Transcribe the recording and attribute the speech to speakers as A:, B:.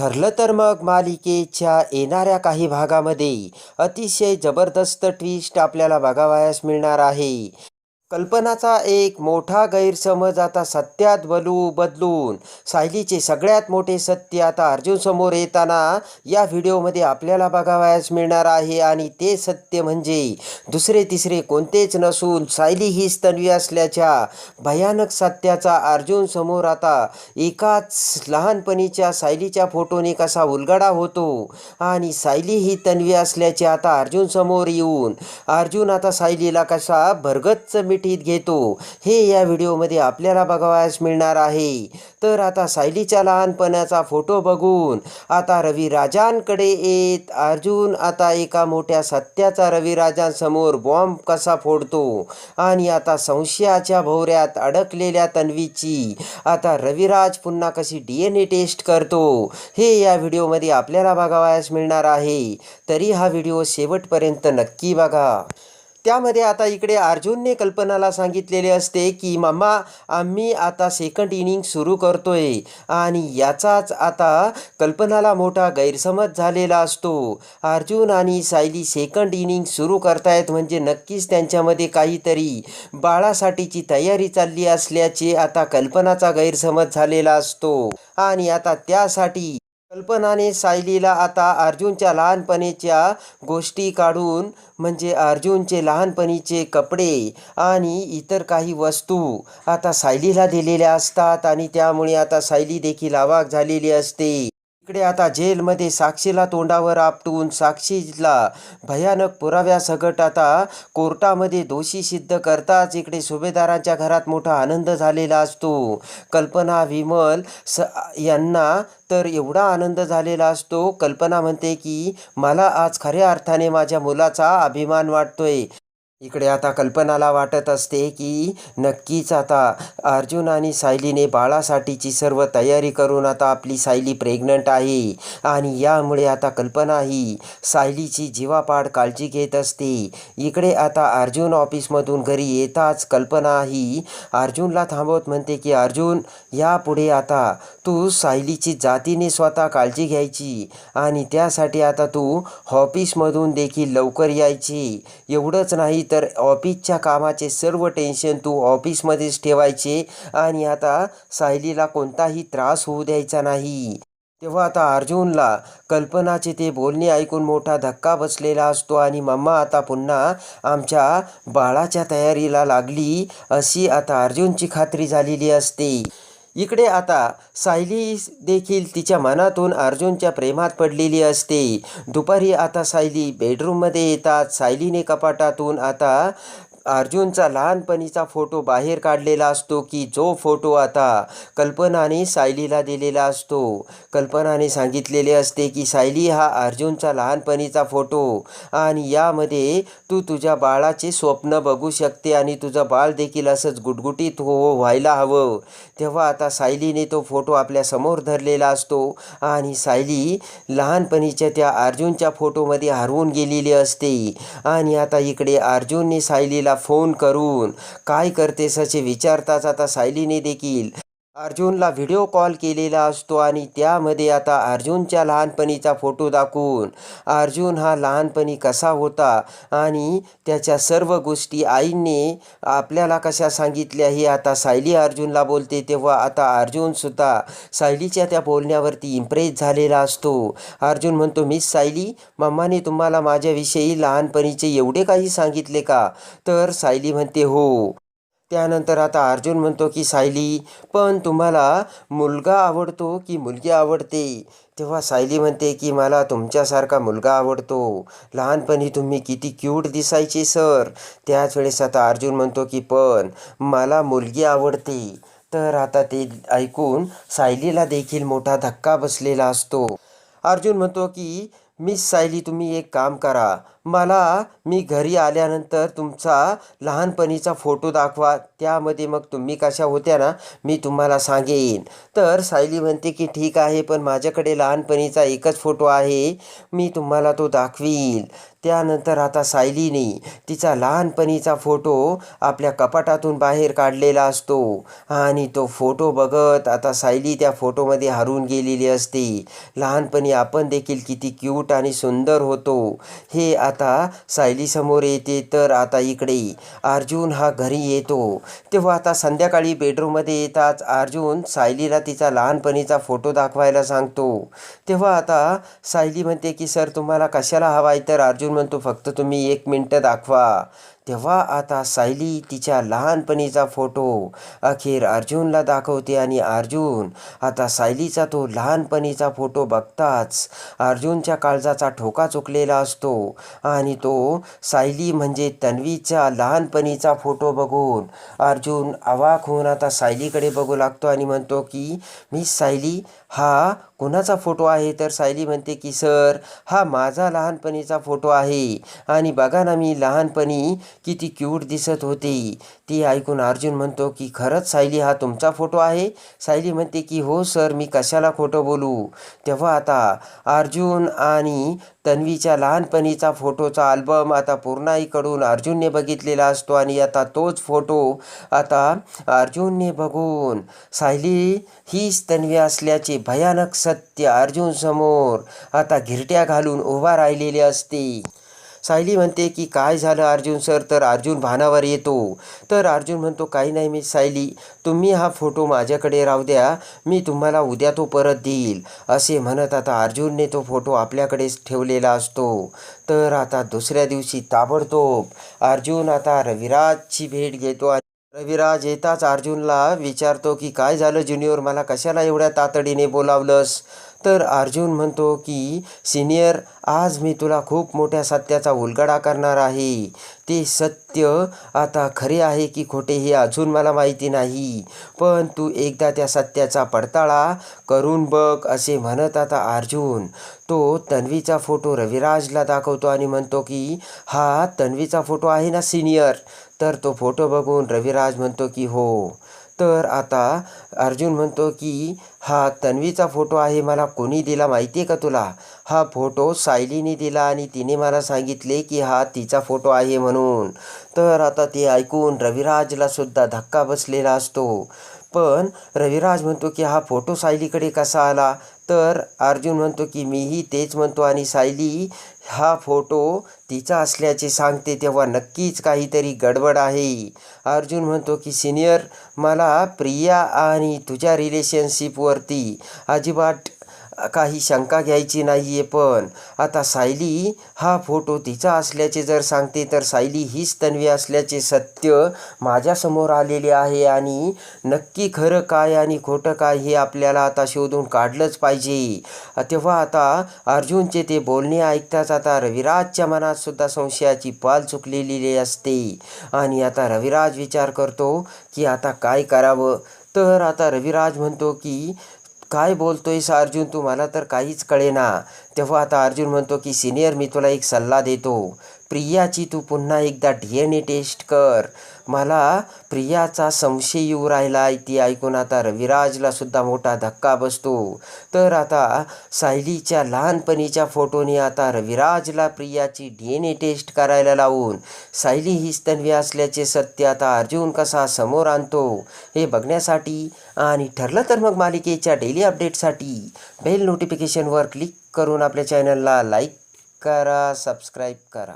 A: ठरलं तर मग मालिकेच्या येणाऱ्या काही भागामध्ये अतिशय जबरदस्त ट्विस्ट आपल्याला बघावयास मिळणार आहे. कल्पनाचा एक मोठा गैरसमज आता सत्यात बलू बदलून. सायलीचे सगळ्यात मोठे सत्य आता अर्जुन समोर येताना या व्हिडिओमध्ये आपल्याला बघावयास मिळणार आहे आणि ते सत्य म्हणजे दुसरे तिसरे कोणतेच नसून सायली हीच तन्वी असल्याच्या भयानक सत्याचा अर्जुन समोर आता एकाच लहानपणीच्या सायलीच्या फोटोने कसा उलगडा होतो आणि सायली ही तन्वी असल्याचे आता अर्जुन समोर येऊन अर्जुन आता सायलीला कसा भरगच्च मिठीत घेतो. हे या व्हिडिओमध्ये आपल्याला बघावयास मिळणार आहे. तर आता सायलीच्या लहानपणाचा फोटो बघून आता रविराजांकडे येत. अर्जुन आता एका मोठ्या सत्याचा रविराजांसमोर बॉम्ब कसा फोडतो? आणि आता संशयाच्या भोवऱ्यात अडकलेल्या तन्वीची. आता रविराज पुन्हा कशी डी एन ए टेस्ट करतो? हे या व्हिडिओमध्ये आपल्याला बघावयास मिळणार आहे. तरी हा व्हिडिओ शेवटपर्यंत नक्की बघा. त्यामध्ये आता इकडे अर्जुनने कल्पनाला सांगितलेले असते की मामा आम्ही आता सेकंड इनिंग सुरू करतोय आणि याचाच आता कल्पनाला मोठा गैरसमज झालेला असतो. अर्जुन आणि सायली सेकंड इनिंग सुरू करतायत म्हणजे नक्कीच त्यांच्यामध्ये काहीतरी बाळासाठीची तयारी चालली असल्याचे आता कल्पनाचा गैरसमज झालेला असतो. आणि आता त्यासाठी कल्पनाने सायलीला आता अर्जुनच्या लहानपणीच्या गोष्टी काढून म्हणजे अर्जुनचे लहानपणीचे कपडे आणि इतर काही वस्तू आता सायलीला दिलेल्या असतात आणि त्यामुळे आता सायली देखील अवाक झालेली असते. इकडे आता जेलमध्ये साक्षीला तोंडावर आपटून साक्षीला भयानक पुराव्यासकट आता कोर्टामध्ये दोषी सिद्ध करताच इकडे सुभेदारांच्या घरात मोठा आनंद झालेला असतो. कल्पना विमल स यांना तर एवढा आनंद झालेला असतो. कल्पना म्हणते की मला आज खऱ्या अर्थाने माझ्या मुलाचा अभिमान वाटतोय. इकडे आता कल्पनाला वाटत असते की नक्कीच आता अर्जुन आणि सायलीने बाळासाठीची सर्व तयारी करून आता आपली सायली प्रेग्नंट आहे. आणि यामुळे आता कल्पना ही सायलीची जीवापाड काळजी घेत असते. इकडे आता अर्जुन ऑफिसमधून घरी येताच कल्पना ही अर्जुनला थांबवत म्हणते की अर्जुन यापुढे आता तू सायलीची जातीने स्वतः काळजी घ्यायची आणि त्यासाठी आता तू ऑफिसमधून देखील लवकर यायची. एवढंच नाही तर ऑफिसच्या कामाचे सर्व टेन्शन तू ऑफिसमध्येच ठेवायचे आणि आता सायलीला कोणताही त्रास होऊ द्यायचा नाही. तेव्हा आता अर्जुनला कल्पनाचे ते बोलणे ऐकून मोठा धक्का बसलेला असतो आणि मम्मा आता पुन्हा आमच्या बाळाच्या तयारीला लागली अशी आता अर्जुनची खात्री झालेली असते. इकडे आता सायली देखील तिच्या मनातून अर्जुनच्या प्रेमात पडलेली असते. दुपारी आता सायली बेडरूममध्ये येतात. सायलीने कपाटातून आता अर्जुनचा लहानपणीचा फोटो बाहेर काढलेला असतो की जो फोटो आता कल्पनाने सायलीला दिलेला असतो. कल्पनाने सांगितलेले असते की सायली हा अर्जुनचा लहानपणीचा फोटो आणि यामध्ये तू तुझ्या बाळाचे स्वप्न बघू शकते आणि तुझं बाळ देखील असंच गुटगुटीत हो, हो व्हायला हवं. तेव्हा आता सायलीने तो फोटो आपल्यासमोर धरलेला असतो आणि सायली लहानपणीच्या त्या अर्जुनच्या फोटोमध्ये हरवून गेलेली असते. आणि आता इकडे अर्जुनने सायलीला फोन करून काय करतेस असे विचारताच आता सायलीने देखील अर्जुनला व्हिडिओ कॉल केलेला असतो आणि त्यामध्ये आता अर्जुनच्या लहानपणीचा फोटो दाखवून अर्जुन हा लहानपणी कसा होता आणि त्याच्या सर्व गोष्टी आईने आपल्याला कशा सांगितल्या हे आता सायली अर्जुनला बोलते. तेव्हा आता अर्जुनसुद्धा सायलीच्या त्या बोलण्यावरती इम्प्रेस झालेला असतो. अर्जुन म्हणतो मिस सायली मम्माने तुम्हाला माझ्याविषयी लहानपणीचे एवढे काही सांगितले का? तर सायली म्हणते हो. त्यानंतर आता अर्जुन म्हणतो की सायली पण तुम्हाला मुलगा आवडतो की मुलगी आवडते? तेव्हा सायली म्हणते की मला तुमच्यासारखा मुलगा आवडतो. लहानपणी तुम्ही किती क्यूट दिसायचे सर. त्याच वेळेस आता अर्जुन म्हणतो की पण मला मुलगी आवडते. तर आता ते ऐकून सायलीला देखील मोठा धक्का बसलेला असतो. अर्जुन म्हणतो की मिस सायली तुम्ही एक काम करा. मला मी घरी आल्यानंतर तुमचा लहानपणीचा फोटो दाखवा. त्यामध्ये मग तुम्ही कशा होत्या ना मी तुम्हाला सांगेन. तर सायली म्हणते की ठीक आहे पण माझ्याकडे लहानपणीचा एकच फोटो आहे. मी तुम्हाला तो दाखवील त्यानंतर आता सायलीने तिचा लहानपणीचा फोटो आपल्या कपाटातून बाहेर काढलेला असतो. आणि तो फोटो बघत आता सायली त्या फोटोमध्ये हरून गेलेली असते. लहानपणी आपण देखील किती क्यूट आणि सुंदर होतो. हे आता सायलीसमोर येते तर आता इकडे अर्जुन हा घरी येतो. तेव्हा आता संध्याकाळी बेडरूममध्ये येताच अर्जुन सायलीला तिचा लहानपणीचा फोटो दाखवायला सांगतो. तेव्हा आता सायली म्हणते की सर तुम्हाला कशाला हवा आहे तर अर्जुन म्हणतो फक्त तुम्ही एक मिनटं दाखवा. तेव्हा आता सायली तिच्या लहानपणीचा फोटो अखेर अर्जुनला दाखवते आणि अर्जुन आता सायलीचा तो लहानपणीचा फोटो बघताच अर्जुनच्या काळजाचा ठोका चुकलेला असतो आणि तो सायली म्हणजे तन्वीचा लहानपणीचा फोटो बघून अर्जुन अवाक होऊन आता सायलीकडे बघू लागतो आणि म्हणतो की मी सायली हा कुणाचा फोटो आहे? तर सायली म्हणते की सर हा माझा लहानपणीचा फोटो आहे. आणि बघा ना मी लहानपणी किती क्यूट दिसत होती. ती ऐकून अर्जुन म्हणतो की खरंच सायली हा तुमचा फोटो आहे? सायली म्हणते की हो सर मी कशाला खोटं बोलू? तेव्हा आता अर्जुन आणि तन्वीच्या लहानपणीचा फोटोचा अल्बम आता पूर्णाईकडून अर्जुनने बघितलेला असतो आणि आता तोच फोटो आता अर्जुनने बघून सायली हीच तन्वी असल्याचे भयानक सत्य अर्जुन समोर. आता घिरट्या घालून उभा राहिलेले असते. सायली म्हणते की काय झालं अर्जुन सर? तर अर्जुन भानावर येतो. तर अर्जुन म्हणतो काही नाही मी सायली. तुम्ही हा फोटो माझ्याकडे राहू द्या. मी तुम्हाला उद्या तो परत देईल. असे म्हणत आता अर्जुनने तो फोटो आपल्याकडेच ठेवलेला असतो. तर आता दुसऱ्या दिवशी ताबडतोब अर्जुन आता रविराजची भेट घेतो रविराज येताच अर्जुनला विचारतो की काय झालं ज्युनियर मला कशाला एवढ्या तातडीने बोलावलंस? तर अर्जुन म्हणतो की सिनियर आज मी तुला खूप मोठ्या सत्याचा उलगडा करणार आहे. ते सत्य आता खरे आहे की खोटे हे अजून मला माहिती नाही. पण तू एकदा त्या सत्याचा पडताळा करून बघ असे म्हणत आता अर्जुन. तो तन्वीचा फोटो रविराजला दाखवतो आणि म्हणतो की हा तन्वीचा फोटो आहे ना सिनियर? तर तो फोटो बघून रविराज म्हणतो की हो. तर आता अर्जुन म्हणतो की हा तन्वीचा फोटो आहे मला कोणी दिला माहिती आहे का तुला? हा फोटो सायलीने दिला आणि तिने मला सांगितले की हा तिचा फोटो आहे म्हणून. तर आता ते ऐकून रविराजला सुद्धा धक्का बसलेला असतो. पण रविराज म्हणतो की हा फोटो सायलीकडे कसा आला? तर अर्जुन म्हणतो की मीही तेच म्हणतो आणि सायली हा फोटो तिचा असल्याचे सांगते तेव्हा नक्कीच काहीतरी गडबड आहे. अर्जुन म्हणतो की सिनियर मला प्रिया आणि तुझ्या रिलेशनशिपवरती अजिबात काही शंका घ्यायची नाही आहे पण. आता सायली हा फोटो तिचा असल्याचे जर सांगते तर सायली हीच तन्वी असल्याचे सत्य माझ्यासमोर आलेले आहे आणि नक्की खरं काय आणि खोटं काय हे आपल्याला आता शोधून काढलंच पाहिजे. तेव्हा आता अर्जुनचे ते बोलणे ऐकताच आता रविराजच्या मनात सुद्धा संशयाची पाल चुकलेली असते. आणि आता रविराज विचार करतो की आता काय करावं? तर आता रविराज म्हणतो की काय बोलतोयस अर्जुन? तू मला तर काहीच कळेना. तेव्हा आता अर्जुन म्हणतो की सिनियर मी तुला एक सल्ला देतो. प्रियाची तू पुन्हा एकदा डी एन ए टेस्ट कर. मला प्रियाचा संशय येऊ राहिला. आहे ती ऐकून आता रविराजला सुद्धा मोठा धक्का बसतो. तर आता सायलीच्या लहानपणीच्या फोटोने आता रविराजला प्रियाची डी एन ए टेस्ट करायला लावून सायली हीच तन्वी असल्याचे सत्य आता अर्जुन कसा समोर आणतो हे बघण्यासाठी आणि ठरलं तर मग मालिकेच्या डेली अपडेटसाठी बेल नोटिफिकेशनवर क्लिक करून आपल्या चॅनलला लाईक करा सबस्क्राईब करा.